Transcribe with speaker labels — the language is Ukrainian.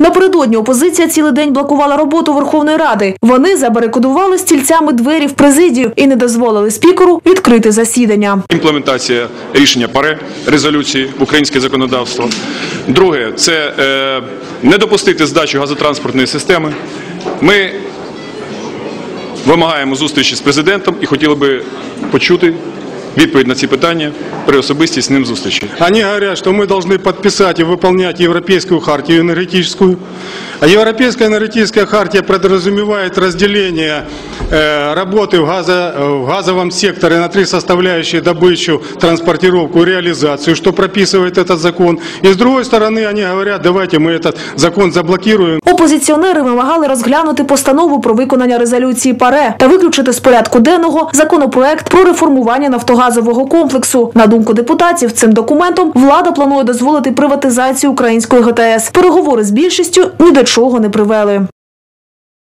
Speaker 1: Напередодні опозиція цілий день блокувала роботу Верховної Ради. Вони забарикадували стільцями двері в президію і не дозволили спікеру відкрити засідання.
Speaker 2: Імплементація рішення ПАРЕ резолюції в українське законодавство. Друге це е, не допустити здачу газотранспортної системи. Ми вимагаємо зустрічі з президентом і хотіли би почути відповідь на ці питання при особистій з ним зустрічі.
Speaker 3: Они говорят, что мы должны подписать и выполнять Европейскую хартию энергетическую. А Европейская энергетическая хартия подразумевает разделение э, работы в, газо, э, в газовом секторе на три составляющие добычу, транспортировку и реализацию, что прописывает этот закон. И с другой стороны они говорят, давайте мы этот закон заблокируем.
Speaker 1: Опозиціонери вимагали розглянути постанову про виконання резолюції ПАРЕ та виключити з порядку денного законопроект про реформування нафтогазового комплексу. На думку депутатів, цим документом влада планує дозволити приватизацію української ГТС. Переговори з більшістю ні до чого не привели.